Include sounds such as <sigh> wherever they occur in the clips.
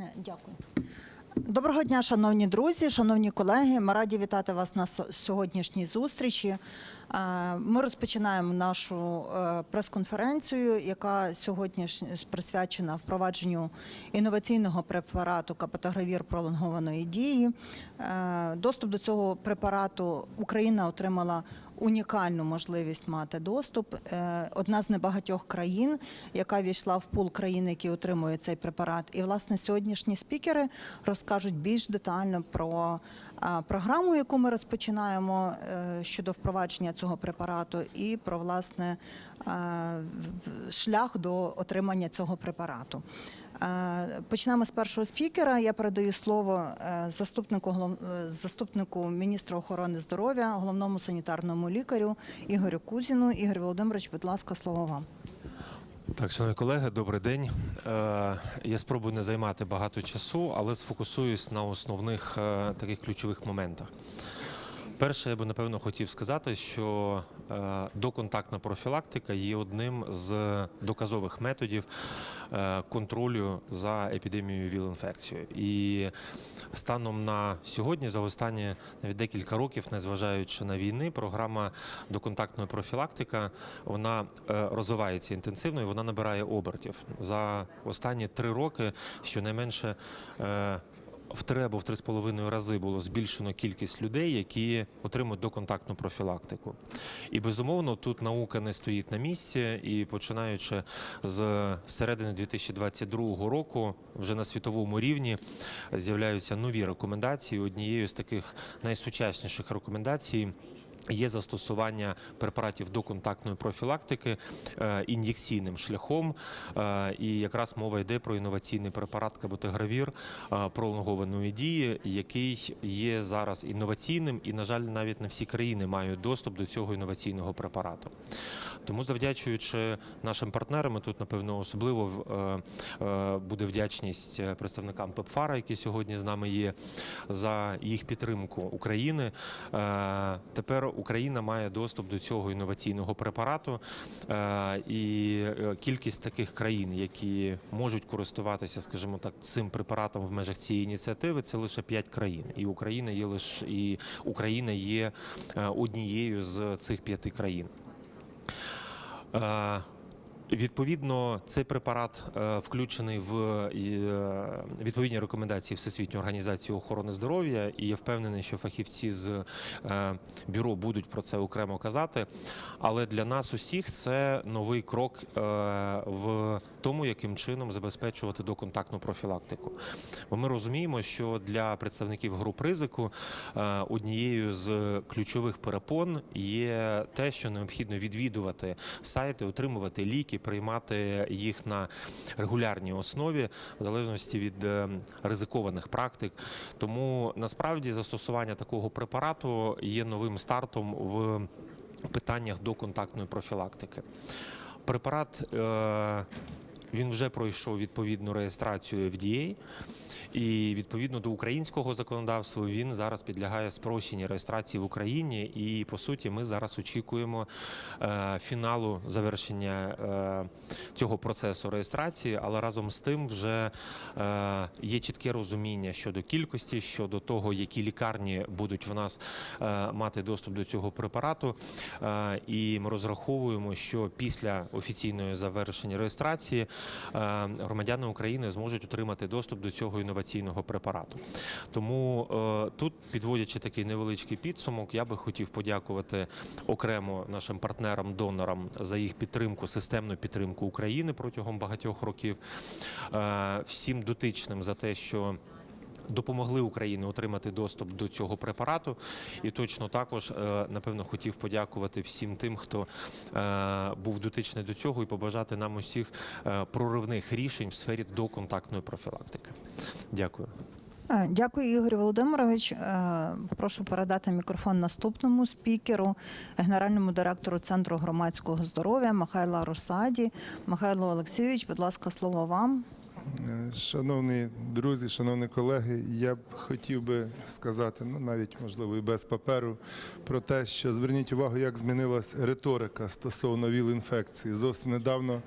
Е, Дякую. Доброго дня, шановні друзі, шановні колеги. Ми раді вітати вас на сьогоднішній зустрічі. Е, Ми розпочинаємо нашу е, прес-конференцію, яка сьогодні присвячена впровадженню інноваційного препарату капотогравір пролонгованої дії. Доступ до цього препарату Україна отримала унікальну можливість мати доступ. Е, Одна з небагатьох країн, яка війшла в пул країн, які отримують цей препарат. І власне сьогоднішні спікери розкажуть більш детально про програму, яку ми розпочинаємо е, щодо впровадження цього препарату, і про власне е, шлях до отримання цього препарату. Почнемо з першого спікера. Я передаю слово е, заступнику е, заступнику міністра охорони здоров'я, головному санітарному лікарю Ігорю Кузіну. Ігор Володимирович, будь ласка, слово вам. Так, шановні колеги, добрий день. Е, я спробую не займати багато часу, але сфокусуюсь на основних таких ключових моментах. Перше, я би напевно хотів сказати, що е, доконтактна профілактика є одним з доказових методів е, контролю за епідемією ВІЛ-інфекцією. І станом на сьогодні, за останні навіть декілька років, незважаючи на війни, програма доконтактної профілактика вона е, розвивається інтенсивно і вона набирає обертів. За останні три роки щонайменше в або в три з половиною рази було збільшено кількість людей, які отримують доконтактну профілактику. І безумовно тут наука не стоїть на місці, і починаючи з середини 2022 року, вже на світовому рівні з'являються нові рекомендації. Однією з таких найсучасніших рекомендацій. Є застосування препаратів доконтактної профілактики е, ін'єкційним шляхом, е, і якраз мова йде про інноваційний препарат каботегравір е, пролонгованої дії, який є зараз інноваційним, і, на жаль, навіть не всі країни мають доступ до цього інноваційного препарату. Тому, завдячуючи нашим партнерам, тут напевно особливо буде вдячність представникам ПЕПФАРа, які сьогодні з нами є, за їх підтримку України. Тепер Україна має доступ до цього інноваційного препарату, Е, і е, кількість таких країн, які можуть користуватися, скажімо так, цим препаратом в межах цієї ініціативи, це лише 5 країн. І Україна є лише і Україна є е, однією з цих п'яти країн. Відповідно, цей препарат е, включений в е, відповідні рекомендації Всесвітньої організації охорони здоров'я, і я впевнений, що фахівці з е, бюро будуть про це окремо казати. Але для нас усіх це новий крок в тому, яким чином забезпечувати доконтактну профілактику. Бо ми розуміємо, що для представників груп ризику однією з ключових перепон є те, що необхідно відвідувати сайти, отримувати ліки, приймати їх на регулярній основі, в залежності від е, ризикованих практик. Тому насправді застосування такого препарату є новим стартом в питаннях доконтактної профілактики. Препарат е, він вже пройшов відповідну реєстрацію FDA, і відповідно до українського законодавства він зараз підлягає спрощеній реєстрації в Україні. І по суті, ми зараз очікуємо е, фіналу завершення е, цього процесу реєстрації, але разом з тим вже е, є чітке розуміння щодо кількості, щодо того, які лікарні будуть в нас мати доступ до цього препарату. І ми розраховуємо, що після офіційної завершення реєстрації громадяни України зможуть отримати доступ до цього інноваційного препарату. Тому е, тут, підводячи такий невеличкий підсумок, я би хотів подякувати окремо нашим партнерам-донорам за їх підтримку, системну підтримку України протягом багатьох років, е, всім дотичним за те, що допомогли Україні отримати доступ до цього препарату. І точно також, е, напевно, хотів подякувати всім тим, хто е, був дотичний до цього, і побажати нам усіх е, проривних рішень в сфері доконтактної профілактики. Дякую. Дякую, Ігор Володимирович. Прошу передати мікрофон наступному спікеру, генеральному директору Центру громадського здоров'я Михайла Росаді. Михайло Олексійович, будь ласка, слово вам. Шановні друзі, шановні колеги, я б хотів би сказати, ну навіть можливо і без паперу, про те, що зверніть увагу, як змінилась риторика стосовно ВІЛ-інфекції. Зовсім недавно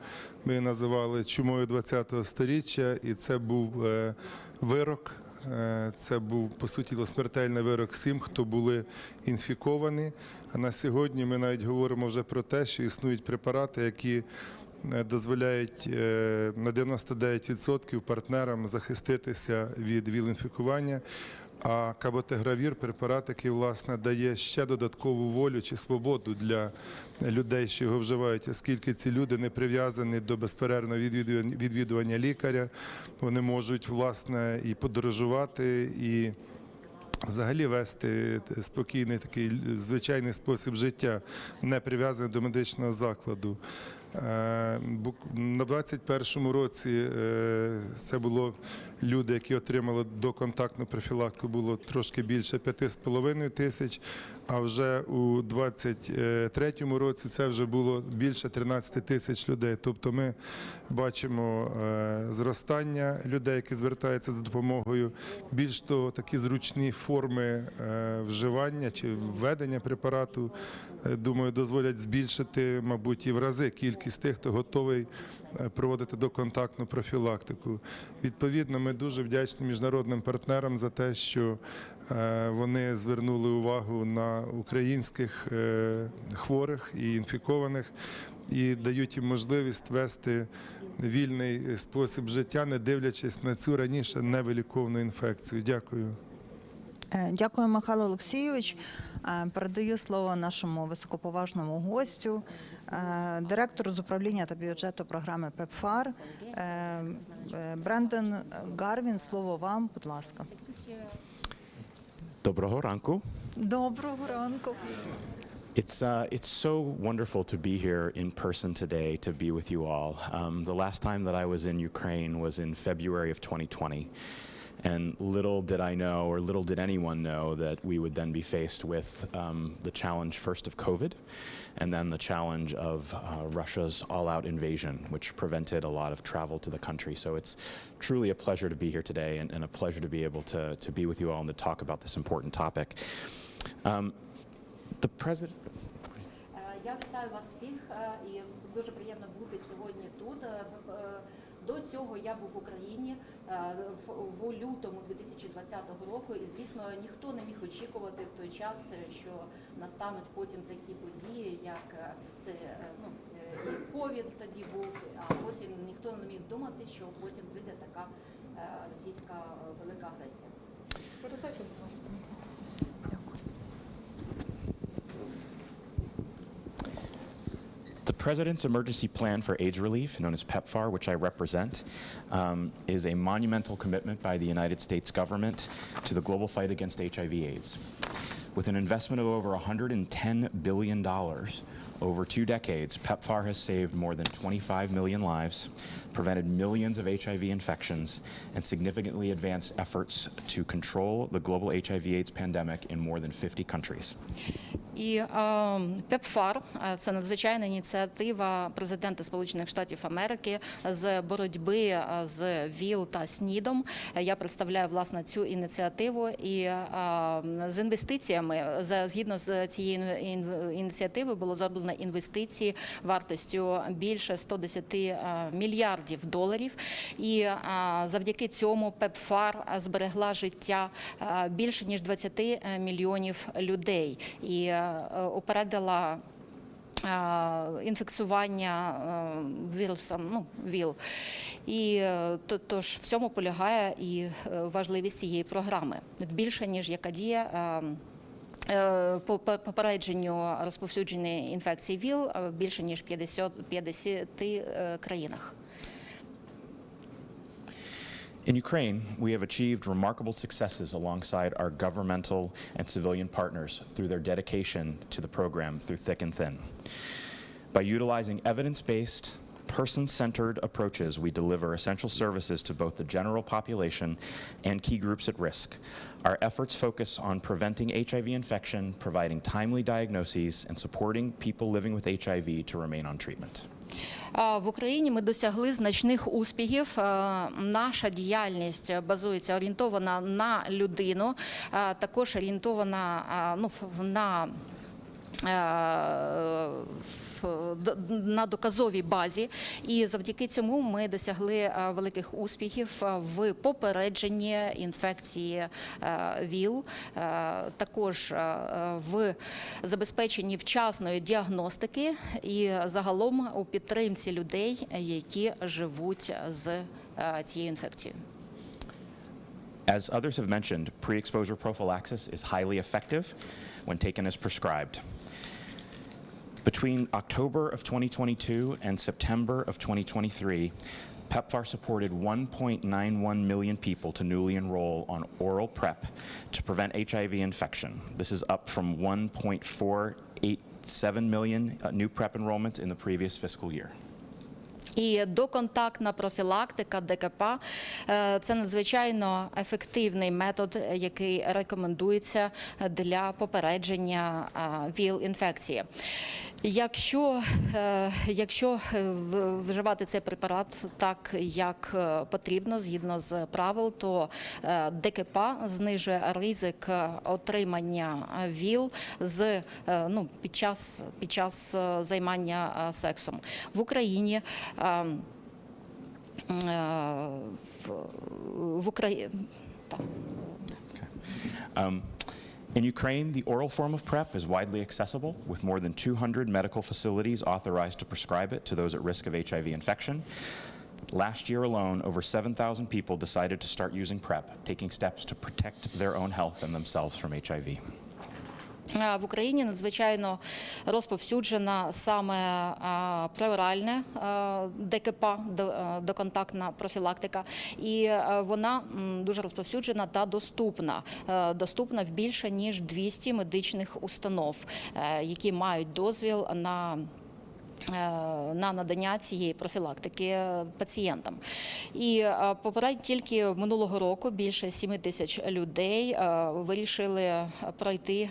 ми називали чумою 20-го сторіччя, і це був е, вирок. Е, Це був по суті смертельний вирок всім, хто були інфіковані. А на сьогодні ми навіть говоримо вже про те, що існують препарати, які дозволяють е, на 99% партнерам захиститися від ВІЛ-інфікування. А каботегравір препарат, який власне дає ще додаткову волю чи свободу для людей, що його вживають, оскільки ці люди не прив'язані до безперервного відвідування лікаря, вони можуть власне і подорожувати, і взагалі вести спокійний такий звичайний спосіб життя, не прив'язаний до медичного закладу. На 21-му році е, це було люди, які отримали доконтактну профілактику, було трошки більше 5,5 тисяч, а вже у 23-му році це вже було більше 13 тисяч людей. Тобто ми бачимо е, зростання людей, які звертаються за допомогою. Більш того, такі зручні форми е, вживання чи введення препарату, думаю, дозволять збільшити, мабуть, і в рази кількість тих, хто готовий е, проводити доконтактну профілактику. Відповідно, ми дуже вдячні міжнародним партнерам за те, що е, вони звернули увагу на українських е, хворих і інфікованих і дають їм можливість вести вільний спосіб життя, не дивлячись на цю раніше невиліковну інфекцію. Дякую. Е, Дякую, Михайло Олексійович. Е, Передаю слово нашому високоповажному гостю, е, директору з управління та бюджету програми ПЕПФАР е, Гарвін. Слово вам, будь ласка. Доброго ранку. Доброго ранку. It's uh, it's so wonderful to be here in person today to be with you all. Um, the last time that I was in Ukraine was in February of 2020, and little did I know, or little did anyone know, that we would then be faced with um, the challenge first of COVID, and then the challenge of uh, Russia's all-out invasion, which prevented a lot of travel to the country. So it's truly a pleasure to be here today, and, and a pleasure to be able to to be with you all and to talk about this important topic. Um, the president. Е, Я вітаю вас всіх е, і дуже приємно бути сьогодні тут. Е, е, До цього я був в Україні е, В в лютому 2020 року, і звісно, ніхто не міг очікувати в той час, е, що настануть потім такі події, як е, це е, ну е, і ковід тоді був. А потім ніхто не міг думати, що потім буде така е, російська е, велика агресія. President's Emergency Plan for AIDS Relief, known as PEPFAR, which I represent, um, is a monumental commitment by the United States government to the global fight against HIV/AIDS. With an investment of over $110 billion over two decades, PEPFAR has saved more than 25 million lives, prevented millions of HIV infections, and significantly advanced efforts to control the global HIV/AIDS pandemic in more than 50 countries. І е, ПЕПФАР е, це надзвичайна ініціатива президента Сполучених Штатів Америки з боротьби е, з ВІЛ та СНІДом. Е, Я представляю власне цю ініціативу і е, з інвестиціями за згідно з цією ін- ініціативою було зроблено інвестиції вартістю більше 110 е, мільярдів доларів. І е, завдяки цьому ПЕПФАР зберегла життя е, більше ніж 20 мільйонів людей і е, упередила е, інфекціювання е, вірусом, ну, ВІЛ. І е, то- тож в цьому полягає і е, важливість цієї програми. Більше, ніж яка діє е, е, по по- попередженню розповсюдження інфекції ВІЛ е, більше ніж 50, 50 е, країнах. In Ukraine, we have achieved remarkable successes alongside our governmental and civilian partners through their dedication to the program through thick and thin. By utilizing evidence-based, person-centered approaches, we deliver essential services to both the general population and key groups at risk. Our efforts focus on preventing HIV infection, providing timely diagnoses, and supporting people living with HIV to remain on treatment. В Україні ми досягли значних успіхів. Е, Наша діяльність базується орієнтована на людину, також орієнтована ну, на е, на доказовій базі, і завдяки цьому ми досягли е, великих успіхів е, в попередженні інфекції е, ВІЛ, е, також е, в забезпеченні вчасної діагностики і загалом у підтримці людей, які живуть з е, цією інфекцією. As others have mentioned, pre exposure prophylaxis is highly effective when taken as prescribed. Between October of 2022 and September of 2023, PEPFAR supported 1.91 million people to newly enroll on oral PrEP to prevent HIV infection. This is up from 1.487 million uh, new PrEP enrollments in the previous fiscal year. І доконтактна профілактика ДКП е, це надзвичайно ефективний метод, який рекомендується для попередження е, ВІЛ-інфекції. Якщо, е, якщо вживати цей препарат так, як потрібно, згідно з правил, то ДКП знижує ризик отримання ВІЛ з ну під час під час займання сексом в Україні. е, е, В, в Україні так. Um, in Ukraine, the oral form of PrEP is widely accessible, with more than 200 medical facilities authorized to prescribe it to those at risk of HIV infection. Last year alone, over 7,000 people decided to start using PrEP, taking steps to protect their own health and themselves from HIV. Е, В Україні надзвичайно розповсюджена саме е, преоральне е, ДКП, доконтактна профілактика, і вона дуже розповсюджена та доступна. Доступна в більше ніж 200 медичних установ, які мають дозвіл на на надання цієї профілактики пацієнтам. І е, попередньо тільки минулого року більше 7 тисяч людей е, вирішили пройти,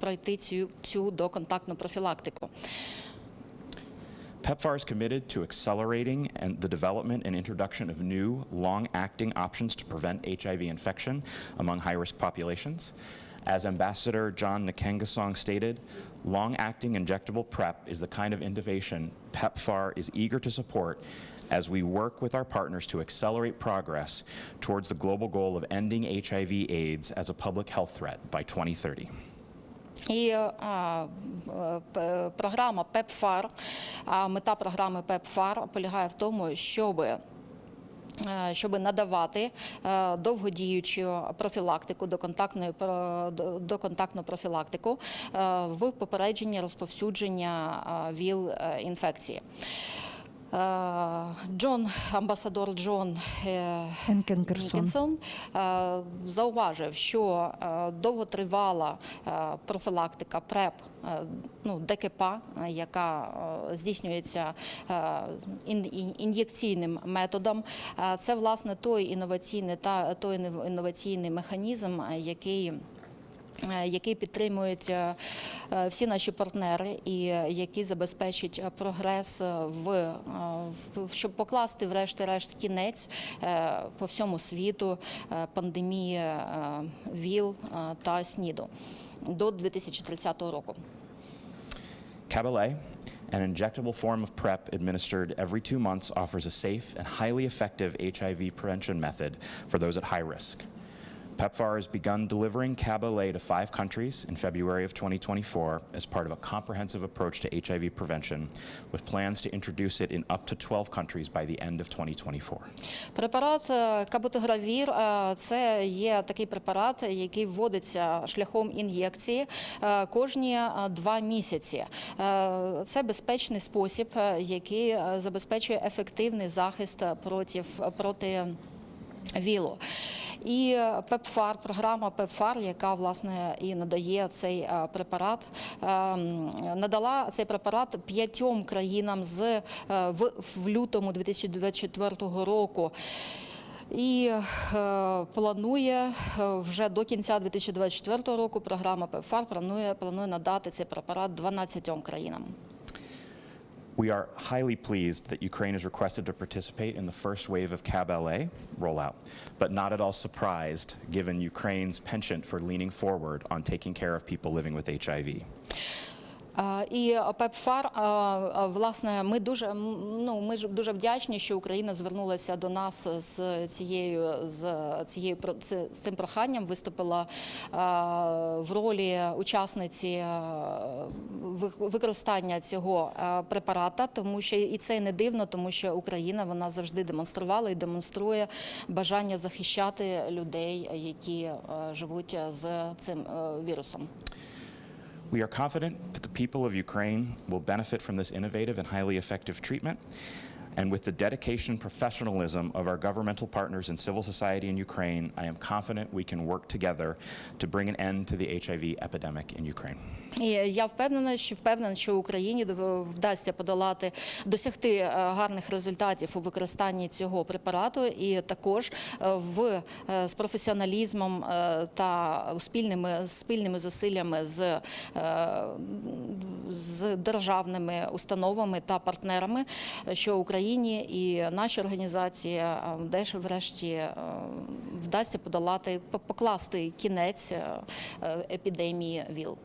пройти цю, цю доконтактну профілактику. PEPFAR is committed to accelerating and the development and introduction of new, long-acting options to prevent HIV infection among high-risk populations. As Ambassador John Nkengasong stated, long-acting injectable PrEP is the kind of innovation PEPFAR is eager to support as we work with our partners to accelerate progress towards the global goal of ending HIV/AIDS as a public health threat by 2030. І а, е, п- програма ПЕПФАР, а мета програми ПЕПФАР полягає в тому, щоб щоб надавати е, довгодіючу профілактику доконтактну профілактику е, в попередженні розповсюдження е, ВІЛ е, інфекції. Е, Джон, амбасадор Джон е, Енкенкерсон. Е, зауважив, що довготривала профілактика ПРЕП, ну, ДКП, е, яка здійснюється ін- ін- ін'єкційним методом, це власне той інноваційний та той інноваційний механізм, який який підтримують е, е, всі наші партнери, і е, які забезпечать е, прогрес е, в, е, щоб покласти врешті-решт кінець е, по всьому світу е, пандемії е, ВІЛ е, та СНІДу до 2030 року. Cabalet, an injectable form of PrEP administered every two months, offers a safe and highly effective HIV prevention method for those at high risk. PEPFAR has begun delivering Cabalet to five countries in February of 2024 as part of a comprehensive approach to HIV prevention, with plans to introduce it in up to 12 countries by the end of 2024. Препарат е, каботогравір е, це є такий препарат, який вводиться шляхом ін'єкції е, кожні е, два місяці. Е, Це безпечний спосіб, е, який е, забезпечує ефективний захист проти, проти ВІЛу. І ПЕПФАР, програма ПЕПФАР, яка власне і надає цей е, препарат, е, надала цей препарат п'ятьом країнам з е, в, в лютому 2024 року. І е, планує е, вже до кінця 2024 року. Програма ПЕПФАР планує, планує надати цей препарат 12 країнам. We are highly pleased that Ukraine is requested to participate in the first wave of CAB LA rollout, but not at all surprised given Ukraine's penchant for leaning forward on taking care of people living with HIV. Е, І ПЕПФАР, е, власне, ми дуже ну ми дуже вдячні, що Україна звернулася до нас з цією з цією з цим проханням. Виступила е, в ролі учасниці використання цього препарата, тому що і це не дивно, тому що Україна вона завжди демонструвала і демонструє бажання захищати людей, які живуть з цим вірусом. We are confident that the people of Ukraine will benefit from this innovative and highly effective treatment. And with the dedication and professionalism of our governmental partners and civil society in Ukraine, I am confident we can work together to bring an end to the HIV epidemic in Ukraine. І я впевнена, що впевнена, що Україні вдасться подолати досягти е, гарних результатів у використанні цього препарату, і також е, в е, з професіоналізмом та спільними спільними зусиллями з, з державними установами та партнерами, що Україні і наші організації е, теж врешті е, вдасться подолати покласти кінець е, епідемії ВІЛ.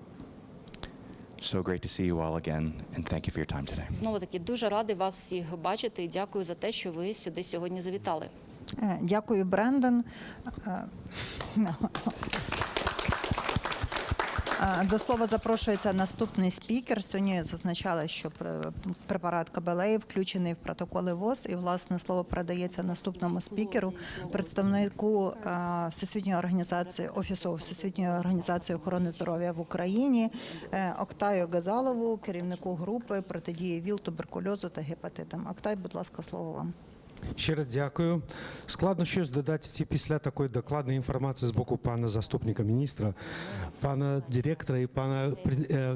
So great to see you all again, and thank you for your time today. Знову таки дуже радий вас всіх бачити і дякую за те, що ви сюди сьогодні завітали. Дякую, Брендон. <laughs> До слова запрошується наступний спікер. Сьогодні зазначали, що пр- препарат Кабелеї включений в протоколи ВОЗ, і власне слово передається наступному спікеру, представнику Всесвітньої організації офісу Всесвітньої організації охорони здоров'я в Україні е, Октаю Газалову, керівнику групи протидії ВІЛ, туберкульозу та гепатитам. Октай, будь ласка, слово вам. Щиро дякую. Складно щось додати після такої докладної інформації з боку пана заступника міністра, пана директора і пана е,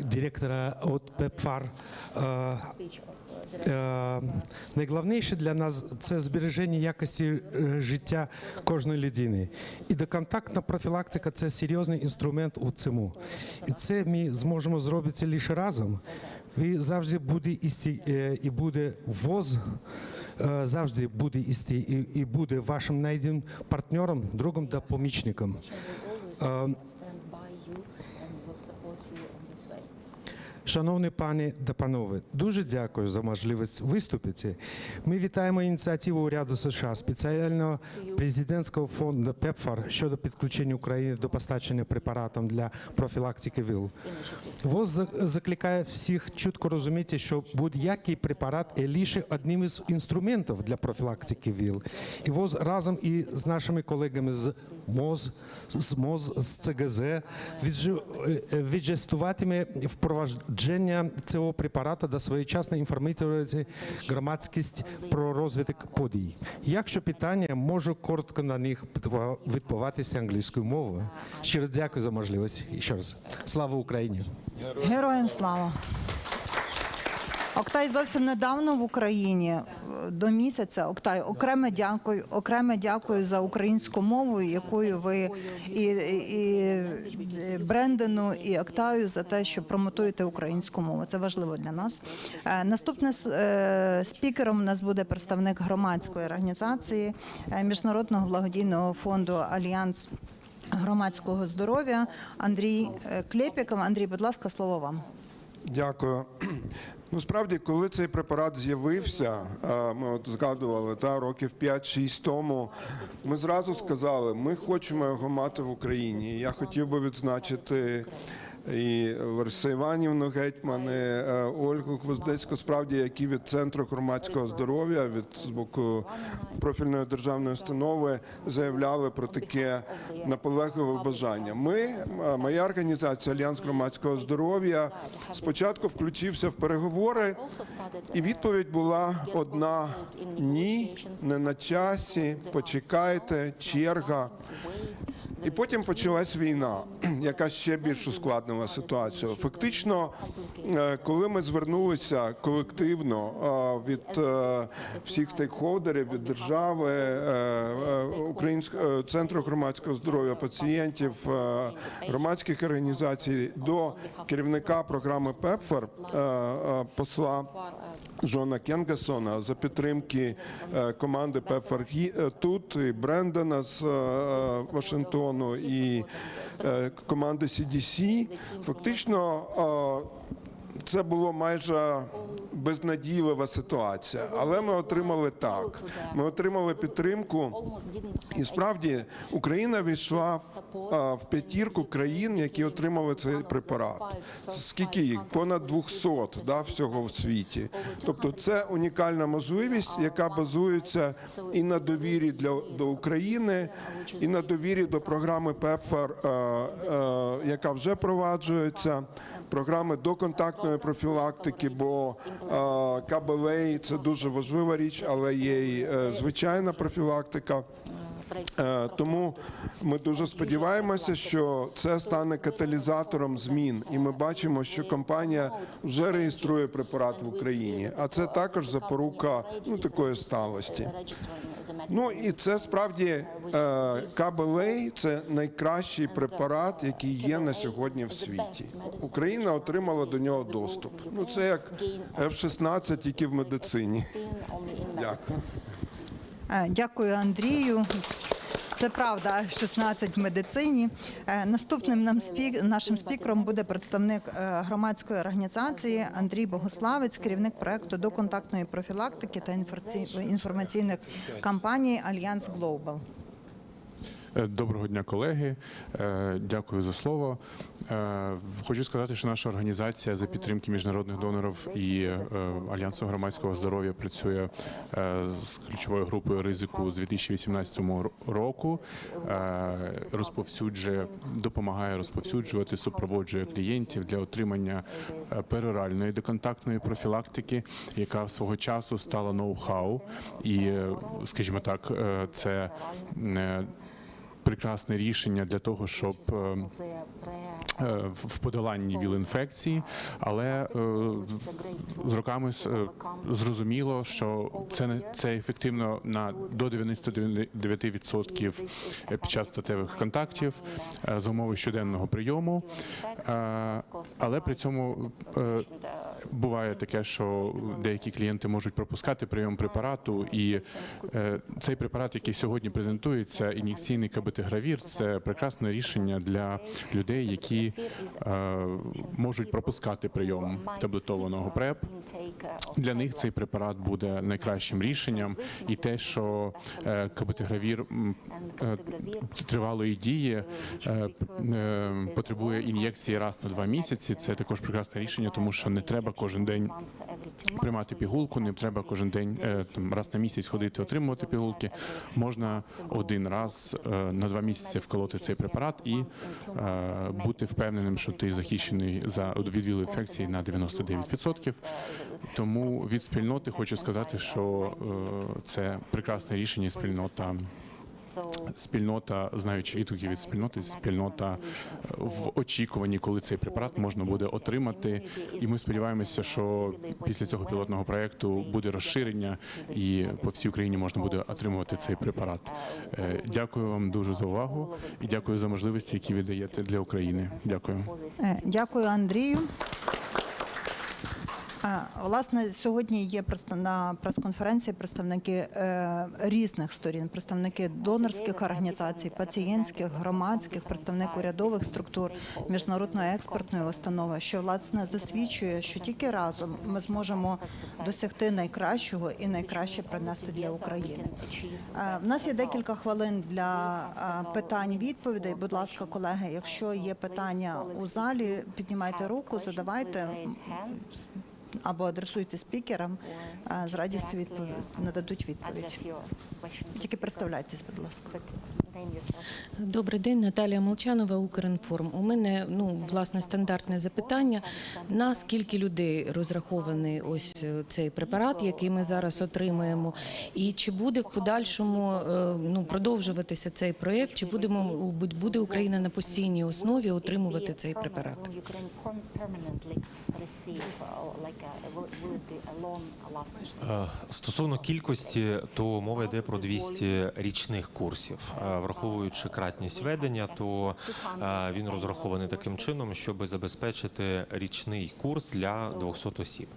директора от ПЕПФАР. Е, е, Найголовніше для нас це збереження якості е, життя кожної людини. І доконтактна профілактика це серйозний інструмент у цьому. І це ми зможемо зробити лише разом. Ви завжди буде істі, е, і буде ВОЗ завжди буде істі і, і буде вашим найдім партнером, другом та помічником. Е, Шановні пані та панове, дуже дякую за можливість виступити. Ми вітаємо ініціативу уряду США спеціального президентського фонду ПЕПФАР щодо підключення України до постачання препаратів для профілактики ВІЛ. ВОЗ закликає всіх чітко розуміти, що будь-який препарат є лише одним із інструментів для профілактики ВІЛ. І ВОЗ разом і з нашими колегами з МОЗ, з МОЗ, з ЦГЗ віджи- е, віджестуватиме впровадження цього препарату та своєчасно інформувати громадськість про розвиток подій. Якщо питання, можу коротко на них відпова- відповатися англійською мовою. Щиро дякую за можливість. Ще раз. Слава Україні! Героям слава. Октай зовсім недавно в Україні до місяця. Октай, окреме дякую, окреме дякую за українську мову, якою ви і, і, і Брендену, і Октаю за те, що промотуєте українську мову. Це важливо для нас. Е, Наступним е, спікером у нас буде представник громадської організації е, міжнародного благодійного фонду Альянс громадського здоров'я Андрій Клєпіков. Андрій, будь ласка, слово вам. Дякую. Ну, справді, коли цей препарат з'явився, ми от згадували та років 5-6 тому. Ми зразу сказали, ми хочемо його мати в Україні. Я хотів би відзначити. І Лариса Іванівну Гетьмани, е, Ольгу Гвоздецьку, справді, які від центру громадського здоров'я, від з боку профільної державної установи заявляли про таке наполегливе бажання. Ми, е, моя організація Альянс громадського здоров'я, спочатку включився в переговори, і відповідь була одна: ні, не на часі. Почекайте, черга. І потім почалась війна, <clears throat> яка ще більш ускладнила ситуацію. Фактично, е, коли ми звернулися колективно е, від е, всіх стейкхолдерів, від держави, Українського центру громадського здоров'я пацієнтів, громадських організацій до керівника програми ПЕПФАР, е, посла Жона Кенгесона за підтримки команди е, тут, і Брендона з е, Вашингтону, і е, команди CDC. Фактично це було майже безнадійлива ситуація, але ми отримали так. Ми отримали підтримку. І справді Україна війшла в, в п'ятірку країн, які отримали цей препарат. Скільки їх? Понад 200 да, всього в світі. Тобто це унікальна можливість, яка базується і на довірі для до України, і на довірі до програми ПЕПФАР, е, яка вже проваджується. Програми доконтактної профілактики, бо КБЛА – це дуже важлива річ, але є й е, звичайна профілактика. Е, Тому ми дуже сподіваємося, що це стане каталізатором змін, і ми бачимо, що компанія вже реєструє препарат в Україні. А це також запорука ну такої сталості. Ну і це справді е, КБЛ – це найкращий препарат, який є на сьогодні в світі. Україна отримала до нього доступ. Ну це як F-16, тільки в медицині. Дякую. Е, Дякую, Андрію. Це правда, 16 в медицині. Е, Наступним нам спік, нашим спікером буде представник е, громадської організації Андрій Богославець, керівник проекту доконтактної профілактики та інформаці- інформаційних кампаній Альянс Глобал. Е, Доброго дня, колеги. Е, Дякую за слово. Е, Хочу сказати, що наша організація за підтримки міжнародних донорів і Альянсу громадського здоров'я працює з ключовою групою ризику з 2018 ро- року. Розповсюджує, допомагає розповсюджувати, супроводжує клієнтів для отримання пероральної доконтактної профілактики, яка свого часу стала ноу-хау. І, скажімо так, це прекрасне рішення для того, щоб е, е, в подоланні віл-інфекції, але е, з роками зрозуміло, що це не це ефективно на до 99% під час статевих контактів за умови щоденного прийому. Але при цьому буває таке, що деякі клієнти можуть пропускати прийом препарату, і цей препарат, який сьогодні презентується, ін'єкційний кабетигравір, це прекрасне рішення для людей, які е, можуть пропускати прийом таблетованого ПРЕП. Для них цей препарат буде найкращим рішенням, і те, що е, кабетигравір е, тривалої дії потребує ін'єкції раз на два місяці. Це також прекрасне рішення, тому що не треба кожен день приймати пігулку, не треба кожен день там раз на місяць ходити, отримувати пігулки. Можна один раз е, на два місяці вколоти цей препарат і е, бути впевненим, що ти захищений за від віл-інфекції на 99%. Тому від спільноти хочу сказати, що е, це прекрасне рішення. Спільнота спільнота, знаючи відгуки від спільноти, спільнота е, в очікуванні, коли цей препарат можна буде отримати. І ми сподіваємося, що після цього пілотного проекту буде розширення, і по всій Україні можна буде отримувати цей препарат. Е, Дякую вам дуже за увагу і дякую за можливості, які ви даєте для України. Дякую. Е, Дякую, Андрію. Е, Власне, сьогодні є на прес-конференції представники е, різних сторін, представники донорських організацій, пацієнтських, громадських, представник урядових структур, міжнародної експертної установи, що власне засвідчує, що тільки разом ми зможемо досягти найкращого і найкраще принести для України. Е, В нас є декілька хвилин для питань відповідей. Будь ласка, колеги, якщо є питання у залі, піднімайте руку, задавайте або адресуйте спікерам. З радістю відповідь нададуть відповідь. Тільки представляйтесь, будь ласка. Добрий день, Наталія Молчанова, Укрінформ. У мене ну власне стандартне запитання: на скільки людей розрахований ось е, цей препарат, який ми зараз отримаємо, і чи буде в подальшому е, ну продовжуватися цей проєкт, чи будемо буде Україна на постійній основі отримувати цей препарат? Е, Стосовно кількості, то мова йде про 200 річних курсів. Враховуючи кратність ведення, то він розрахований таким чином, щоб забезпечити річний курс для 200 осіб.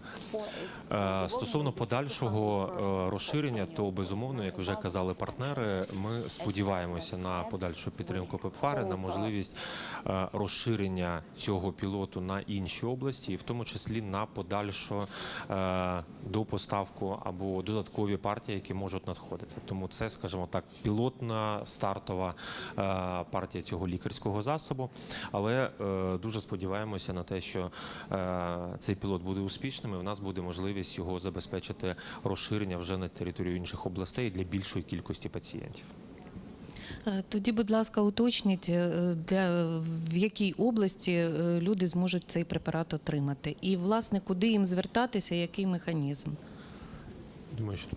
Стосовно подальшого е, розширення, то безумовно, як вже казали партнери, ми сподіваємося на подальшу підтримку ПЕПФАРи, на можливість е, розширення цього пілоту на інші області, і в тому числі на подальшу е, допоставку або додаткові партії, які можуть надходити. Тому це, скажімо так, пілотна стартова е, партія цього лікарського засобу. Але е, дуже сподіваємося на те, що е, цей пілот буде успішним, і в нас буде можливість його забезпечити розширення вже на територію інших областей для більшої кількості пацієнтів. Тоді, будь ласка, уточніть, для в якій області люди зможуть цей препарат отримати, і власне куди їм звертатися, який механізм? Думаю, що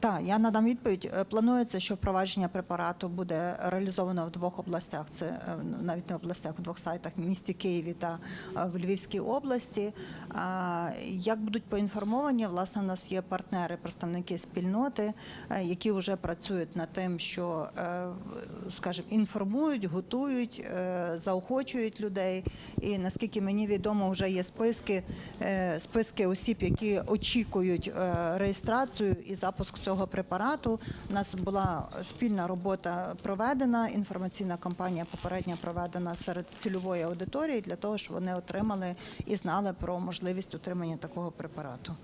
Так, я надам відповідь. Е, Планується, що впровадження препарату буде реалізовано в двох областях. Це е, навіть не областях, в двох сайтах в місті Києві та е, в Львівській області. Як будуть поінформовані, власне, у нас є партнери, представники спільноти, е, які вже працюють над тим, що, е, скажімо, інформують, готують, е, заохочують людей. І наскільки мені відомо, вже є списки, е, списки осіб, які очікують е, реєстрацію і запуск цього препарату. У нас була спільна робота проведена, інформаційна кампанія попередня проведена серед цільової аудиторії для того, щоб вони отримали і знали про можливість отримання такого препарату.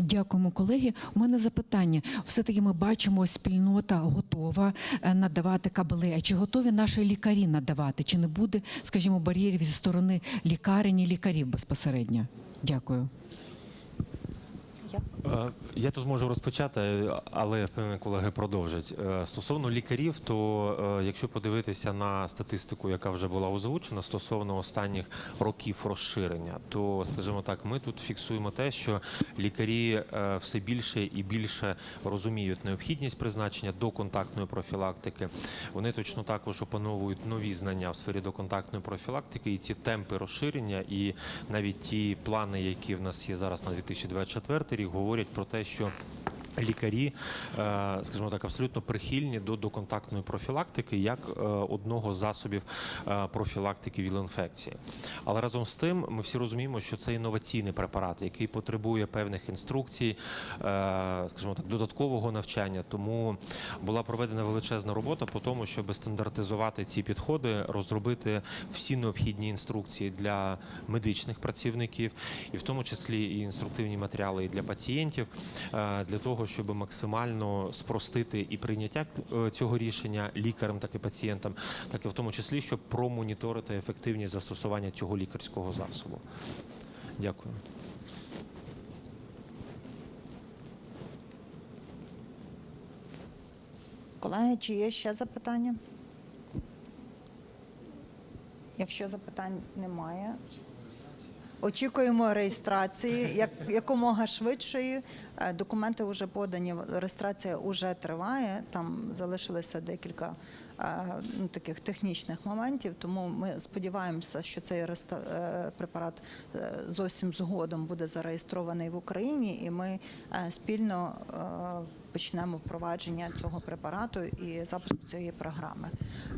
Дякуємо, колеги. У мене запитання. Все-таки ми бачимо, спільнота готова е, надавати кабели. А чи готові наші лікарі надавати? Чи не буде, скажімо, бар'єрів зі сторони лікарень і лікарів безпосередньо? Дякую. Е, Я тут можу розпочати, але я колеги продовжать. Е, Стосовно лікарів, то е, якщо подивитися на статистику, яка вже була озвучена стосовно останніх років розширення, то скажімо так, ми тут фіксуємо те, що лікарі все більше і більше розуміють необхідність призначення доконтактної профілактики. Вони точно також опановують нові знання в сфері доконтактної профілактики, і ці темпи розширення, і навіть ті плани, які в нас є зараз на 2024 рік, говорять про те, що Лікарі, е, скажімо так, абсолютно прихильні до доконтактної профілактики як е, одного з засобів е, профілактики ВІЛ-інфекції. Але разом з тим ми всі розуміємо, що це інноваційний препарат, який потребує певних інструкцій, скажімо так, додаткового навчання. Тому була проведена величезна робота по тому, щоб стандартизувати ці підходи, розробити всі необхідні інструкції для медичних працівників, і в тому числі і інструктивні матеріали і для пацієнтів, для того, щоб максимально спростити і прийняття е, цього рішення лікарем, так і пацієнтам, так і в тому числі, щоб промоніторити ефективність застосування цього лікарського засобу. Дякую. Колеги, чи є ще запитання? Якщо запитань немає, очікуємо реєстрації як, якомога швидшої. Е, Документи вже подані, реєстрація вже триває. Там залишилося декілька е, ну, таких технічних моментів. Тому ми сподіваємося, що цей е, препарат зовсім згодом буде зареєстрований в Україні, і ми спільно. Почнемо впровадження цього препарату і запуск цієї програми.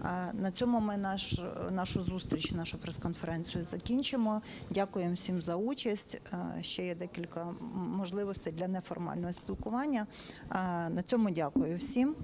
Е, На цьому ми наш, нашу зустріч, нашу прес-конференцію закінчимо. Дякуємо всім за участь. Е, Ще є декілька можливостей для неформального спілкування. Е, На цьому дякую всім.